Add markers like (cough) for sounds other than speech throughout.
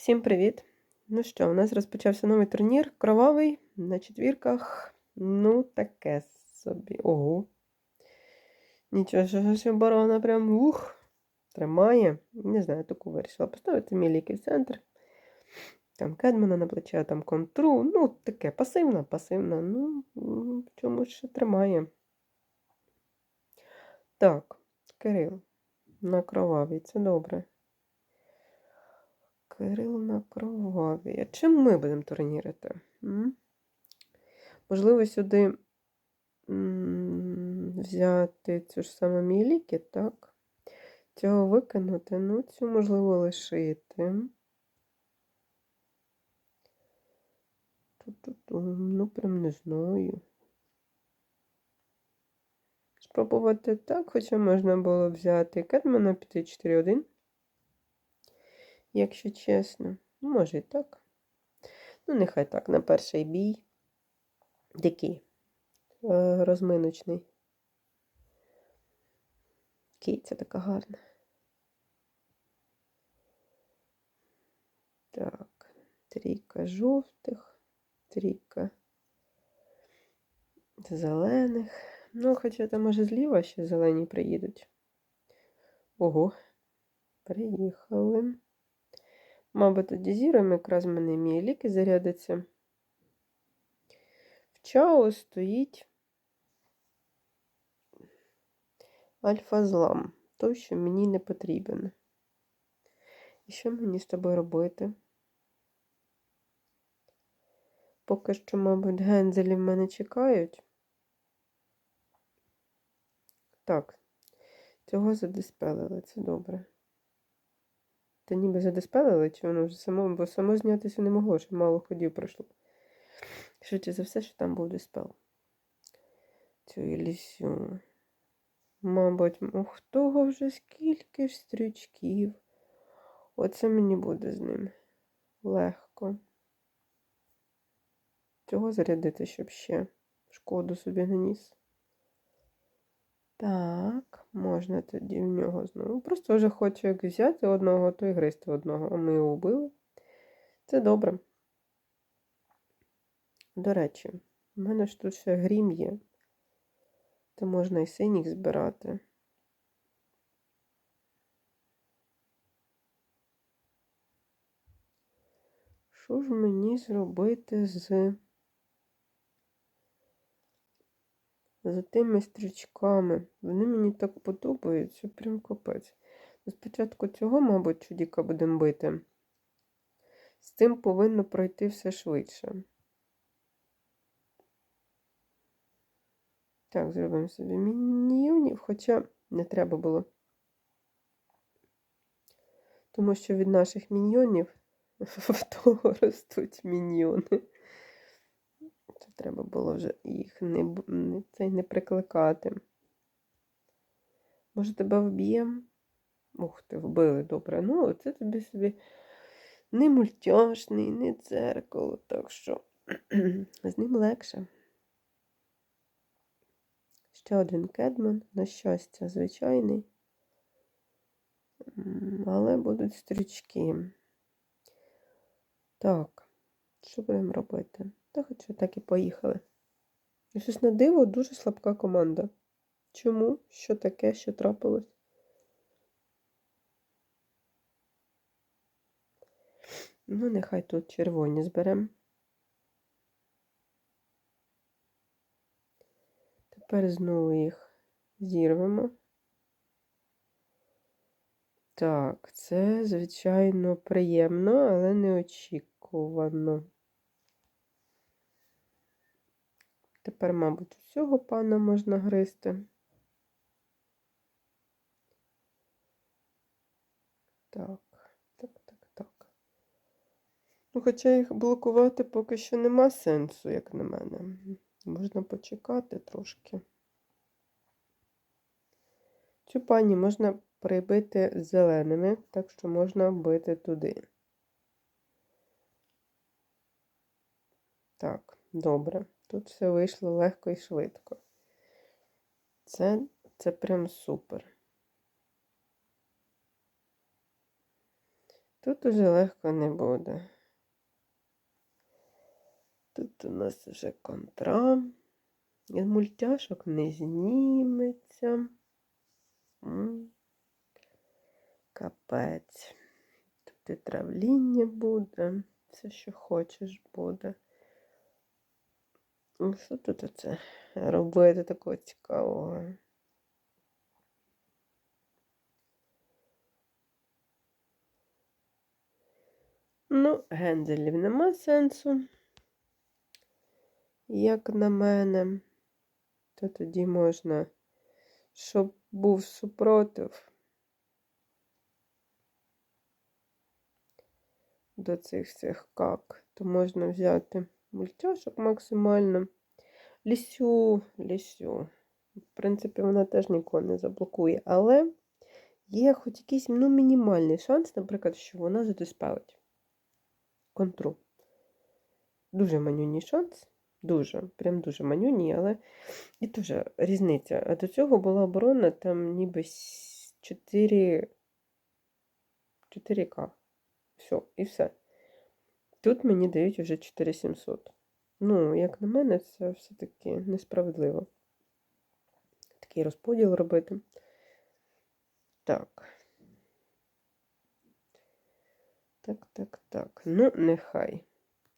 Всім привіт! Ну що, у нас розпочався новий турнір кровавий на четвірках. Ну, таке собі. Ого. Нічого що ж оборона прям ух, тримає. Не знаю, таку вирішила поставити мій ліки в центр. Там Кедмана на плече, там контру. Ну, таке пасивна, пасивна. Ну, в чому ще тримає. Так, Кирил. На кровавий, це добре. Кирил на кроваві. А чим ми будемо турнірити? М? Можливо, сюди взяти цю ж саме міліки, так? Цього викинути, ну, цю можливо лишити. Ту-ту-ту, Ну, прям не знаю. Спробувати так, хоча можна було взяти Кедмана піти 4-1. Якщо чесно. Ну, може і так. Ну, нехай так, на перший бій. Такий е, розминочний. Киця така гарна. Так, трійка жовтих, трійка зелених. Ну, хоча там, може, зліва ще зелені приїдуть. Ого, приїхали. Мабуть, тоді зіром якраз в мене мій ліки зарядиться. В чао стоїть альфа-злам, той, що мені не потрібен. І що мені з тобою робити? Поки що, мабуть, гензелі в мене чекають. Так, цього задиспелили, це добре. Та ніби задиспелили, чи воно вже само, бо само знятися не могло, що мало ходів пройшло. Швидше за все, що там був диспел. Цю Елісю. Мабуть, ух, того вже скільки ж стрючків. Оце мені буде з ним. Легко. Цього зарядити, щоб ще шкоду собі наніс. Так, можна тоді в нього знову. Просто вже хочу як взяти одного, то і гристи одного, а ми його вбили. Це добре. До речі, в мене ж тут ще грім є, то можна і синіх збирати. Що ж мені зробити з за тими стрічками? Вони мені так подобаються, прям капець. Ну, Спочатку цього, мабуть, чудіка будемо бити. З цим повинно пройти все швидше. Так, зробимо собі мініонів, хоча не треба було. Тому що від наших міньйонів (laughs) в того ростуть міньйони. Це треба було вже їх не, цей, не прикликати. Може, тебе вб'ємо? Ух ти, вбили, добре. Ну, це тобі собі не мультяшний, не дзеркало, так що (clears throat) з ним легше. Ще один кедман, на щастя, звичайний. Але будуть стрічки. Так, що будемо робити? Та хоча так і поїхали. І Щось на диво дуже слабка команда. Чому? Що таке, що трапилось? Ну, нехай тут червоні зберемо. Тепер знову їх зірвемо. Так, це, звичайно, приємно, але неочікувано. Тепер, мабуть, усього пана можна гризти. Так, так, так, так. Ну, хоча їх блокувати поки що нема сенсу, як на мене. Можна почекати трошки. Цю пані можна прибити зеленими, так що можна бити туди. Так, добре. Тут все вийшло легко і швидко. Це, це прям супер. Тут уже легко не буде. Тут у нас вже контра. Із мультяшок не зніметься. Капець. Тут і травління буде, все, що хочеш, буде. Ну, Що тут оце робити такого цікавого? Ну, генделів нема сенсу. Як на мене, то тоді можна, щоб був супротив до цих всіх как, то можна взяти мультяшок максимально. Лісю, лісю. В принципі, вона теж нікого не заблокує, але є хоч якийсь ну, мінімальний шанс, наприклад, що вона задиспелить контру. Дуже манюній шанс. Дуже, прям дуже манюній, але і теж різниця. А до цього була оборона там ніби 4 4К. Все, і все. Тут мені дають вже 4700. Ну, як на мене, це все-таки несправедливо. Такий розподіл робити. Так. Так, так, так. Ну, нехай.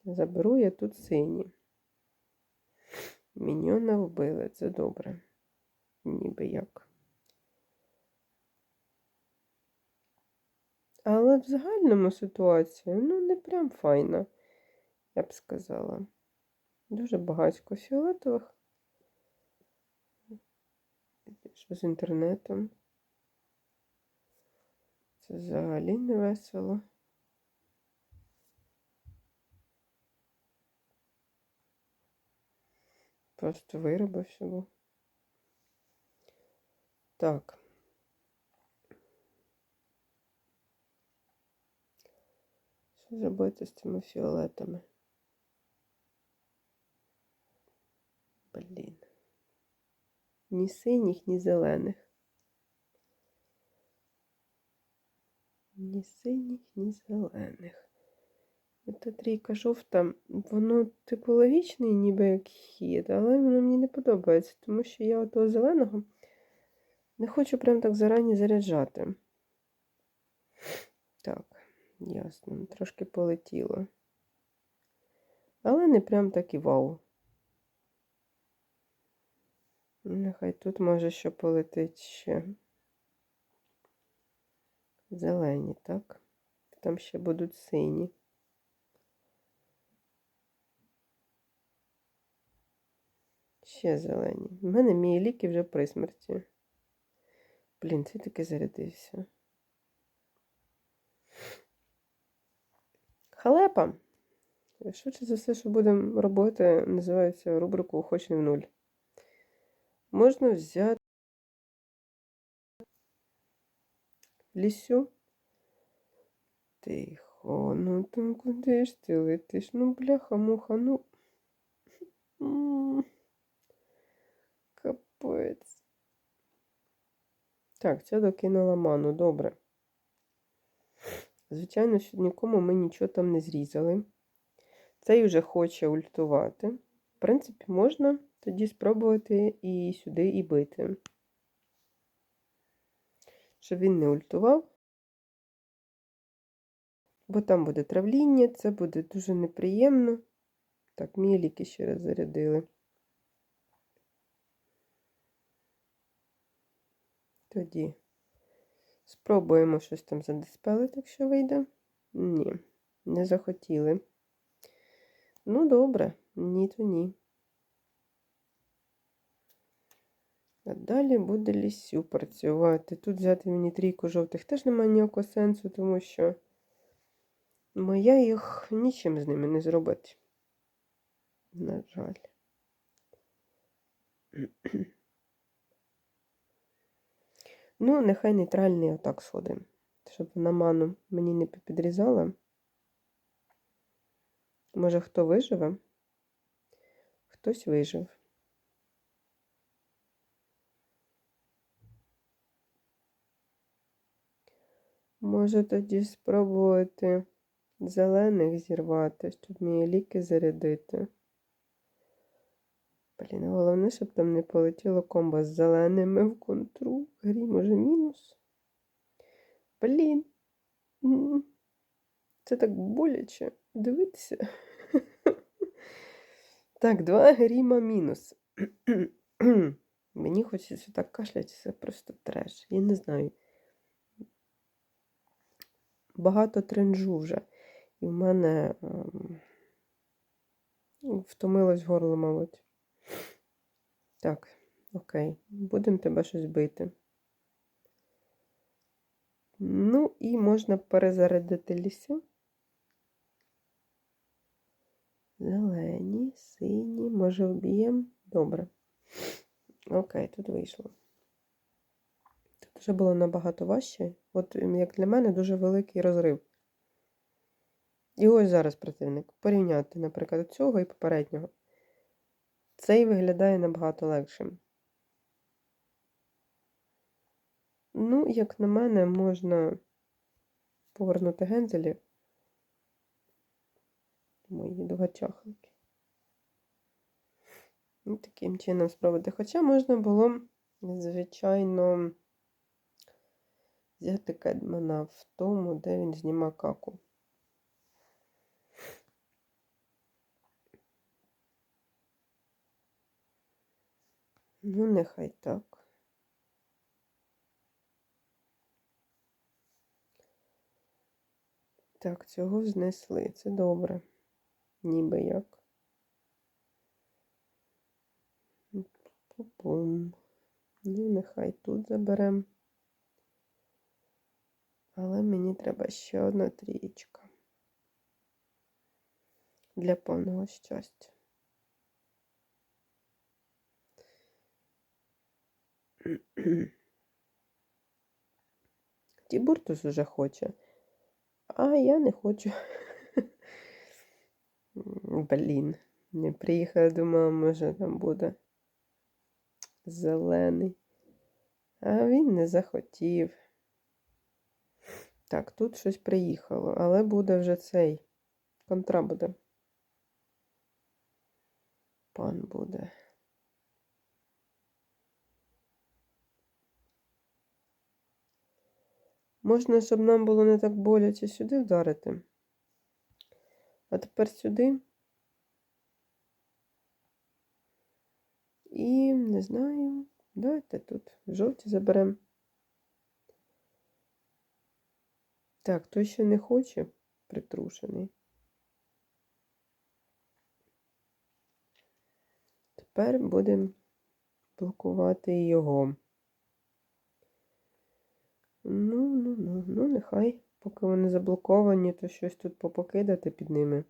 Заберу я тут сині. Міньйона вбили, це добре. Ніби як. Але в загальному ситуація, ну, не прям файна, я б сказала. Дуже багатько фіолетових. Що з інтернетом? Це взагалі не весело. Просто виробився був. Так. Зробити з цими фіолетами? Блін. Ні синіх, ні зелених. Ні синіх, ні зелених. Ота трійка жовта, воно типу логічний, ніби як хід, але воно мені не подобається, тому що я того зеленого не хочу прям так зарані заряджати. Ясно, трошки полетіло. Але не прям так і вау. Нехай тут може ще полетить ще зелені, так? Там ще будуть сині. Ще зелені. У мене мій ліки вже при смерті. Блін, це таки зарядився. Халепа. Швидше за все, що будемо робити, називається рубрику Охочений в нуль. Можна взяти лісю. Тихо, ну там куди ж ти летиш? Ну, бляха-муха, ну. Капець. Так, це докинула ману, добре. Звичайно, що нікому ми нічого там не зрізали. Цей вже хоче ультувати. В принципі, можна тоді спробувати і сюди і бити. Щоб він не ультував. Бо там буде травління, це буде дуже неприємно. Так, міліки ще раз зарядили. Тоді спробуємо щось там задиспелити, якщо вийде. Ні, не захотіли. Ну, добре, ні, то ні. А далі буде лісю працювати. Тут взяти мені трійку жовтих теж немає ніякого сенсу, тому що моя їх нічим з ними не зробить. На жаль. Ну, нехай нейтральний отак сходимо, щоб вона ману мені не підрізала. Може, хто виживе? Хтось вижив. Може тоді спробувати зелених зірвати, щоб мені ліки зарядити. Блін, головне, щоб там не полетіло комбо з зеленими в контру. Грі, може, мінус? Блін. Це так боляче. Дивитися. (laughs) Так, два гріма мінус. (clears throat) Мені хочеться так кашляти, це просто треш. Я не знаю. Багато тренжу вже. І в мене ем, втомилось горло, мабуть. Так, окей. Будемо тебе щось бити. Ну, і можна перезарядити лісу. Зелені, сині, може вб'ємо? Добре. Окей, тут вийшло. Тут вже було набагато важче. От, як для мене, дуже великий розрив. І ось зараз противник. Порівняти, наприклад, цього і попереднього. Цей виглядає набагато легшим. Ну, як на мене, можна повернути гензелі. Мої два чахлики. Ну, таким чином спробувати. Хоча можна було, звичайно, взяти Кедмана в тому, де він зніма каку. Ну, нехай так. Так, цього знесли. Це добре. Ніби як. Пу-пум. Ну, нехай тут заберемо. Але мені треба ще одна трієчка. Для повного щастя. (clears throat) Тібуртус уже хоче, а я не хочу. (laughs) Блін, не приїхала, думала, може там буде зелений. А він не захотів. Так, тут щось приїхало, але буде вже цей. Контра буде. Пан буде. Можна, щоб нам було не так боляче сюди вдарити. А тепер сюди. І не знаю. Давайте тут жовті заберемо. Так, той ще не хоче притрушений. Тепер будемо блокувати його. Ну, ну, ну, ну, нехай. Поки вони заблоковані, то щось тут попокидати під ними.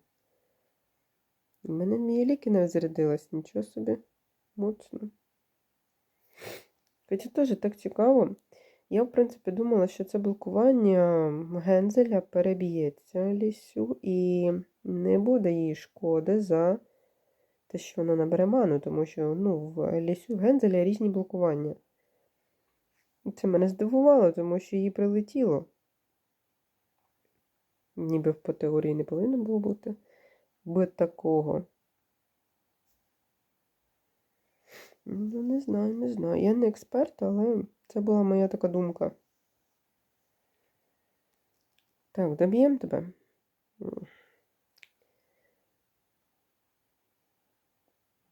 У мене мій ліки не зарядилась, нічого собі. Моцно. Хоча теж так цікаво. Я, в принципі, думала, що це блокування гензеля переб'ється лісю і не буде їй шкоди за те, що вона набере ману, тому що ну, в лісю гензеля різні блокування. Це мене здивувало, тому що їй прилетіло. Ніби по теорії не повинно було бути без такого. Ну, не знаю, не знаю. Я не експерт, але це була моя така думка. Так, доб'ємо тебе.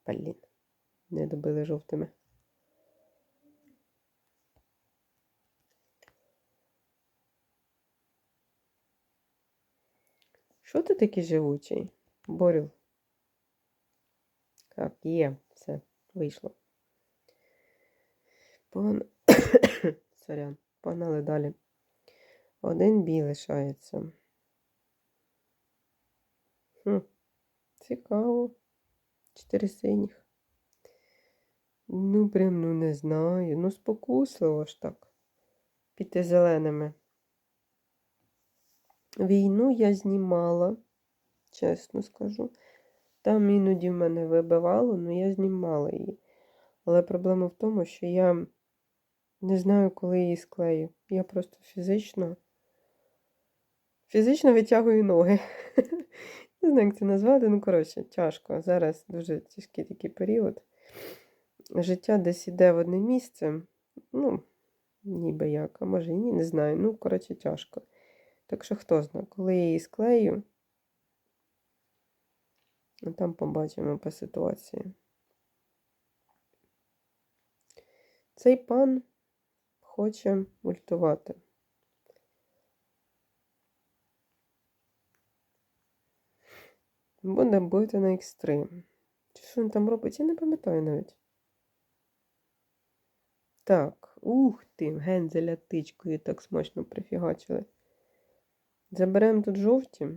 Блін, не добили жовтими. Що ти такий живучий? Борю? Так, є, все, вийшло. Поган... (coughs) Сорян, погнали далі. Один бій лишається. Хм, Цікаво. Чотири синіх. Ну, прям, ну не знаю. Ну, спокусливо ж так. Піти зеленими. Війну я знімала, чесно скажу. Там іноді в мене вибивало, але я знімала її. Але проблема в тому, що я не знаю, коли її склею. Я просто фізично Фізично витягую ноги. (laughs) Не знаю, як це назвати, ну, коротше, тяжко. Зараз дуже тяжкий такий період. Життя десь іде в одне місце. Ну, ніби як, а може і ні, не знаю. Ну, коротше, тяжко. Так що хто знає, коли я її склею, ну, там побачимо по ситуації. Цей пан хоче ультувати. Буде бити на екстрим. Чи що він там робить? Я не пам'ятаю навіть. Так, ух ти, гензеля тичкою так смачно прифігачили. Заберемо тут жовті.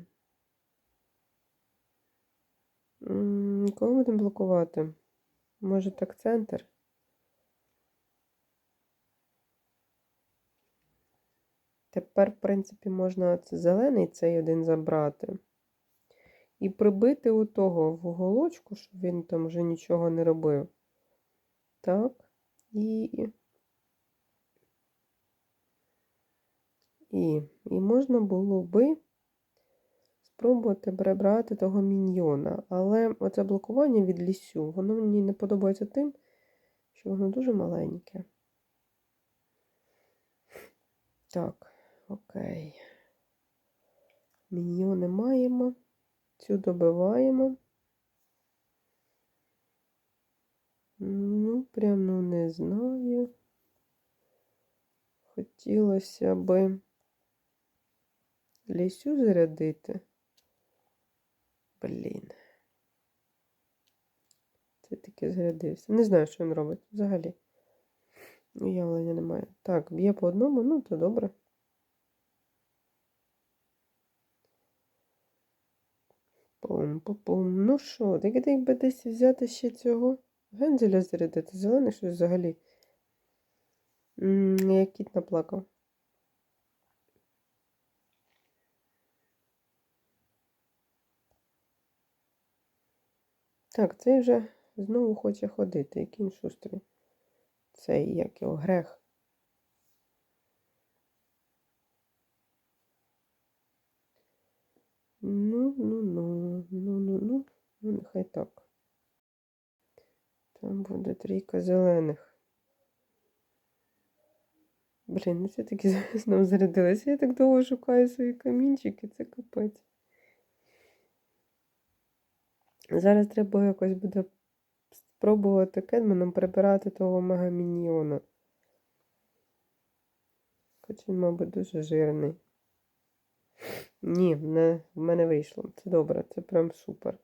Кого будемо блокувати? Може так центр? Тепер, в принципі, можна це зелений цей один забрати. І прибити у того в уголочку, щоб він там вже нічого не робив. Так. І. І, і можна було би спробувати перебрати того міньйона. Але оце блокування від лісю, воно мені не подобається тим, що воно дуже маленьке. Так, окей. Міньйони маємо. Цю добиваємо. Ну, прям ну не знаю. Хотілося би лісю зарядити. Блін. Це таки зарядився. Не знаю, що він робить взагалі. Уявлення немає. Так, б'є по одному, ну то добре. Пум-пум-пум. Ну що, так якби десь взяти ще цього гензеля зарядити. Зелений щось взагалі. Як кіт наплакав. Так, цей вже знову хоче ходити. Який він шустрий. Цей, як його, грех. Ну, ну, ну, ну, ну, ну, ну, нехай так. Там буде трійка зелених. Блін, ну це таки (laughs) знову зарядилася. Я так довго шукаю свої камінчики, це капець. Зараз треба якось буде спробувати кедменом прибирати того мегаміньйона. Хоч він, мабуть, дуже жирний. Ні, не, в мене вийшло. Це добре, це прям супер.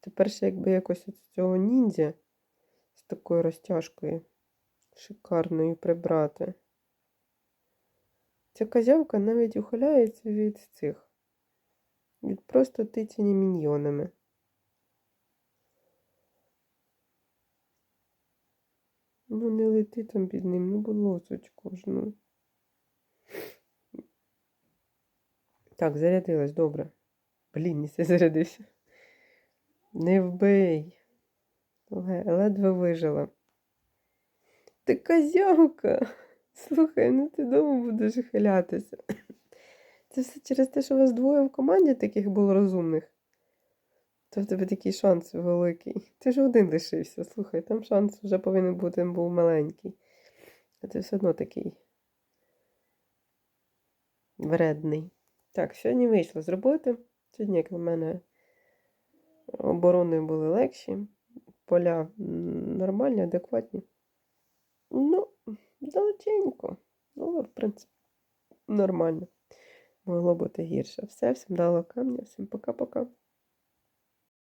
Тепер ще якби якось от цього ніндзя з такою розтяжкою шикарною прибрати. Ця козявка навіть ухиляється від цих, від просто тицяні міньйонами. Ну, не лети там під ним, ну, будь лосочку ж, ну. Так, зарядилась, добре. Блін, не (laughs) зарядився. Не вбий. Ледве вижила. Ти козявка. Слухай, ну ти довго будеш хилятися. Це все через те, що у вас двоє в команді таких було розумних. То в тебе такий шанс великий. Ти ж один лишився. Слухай, там шанс вже повинен бути був маленький. А ти все одно такий вредний. Так, сьогодні вийшло зробити. Сьогодні, як на мене, оборони були легші, поля нормальні, адекватні. Ну, далеченько. Ну, в принципі, нормально. Могло бути гірше. Все, всім дало камня, всім пока-пока.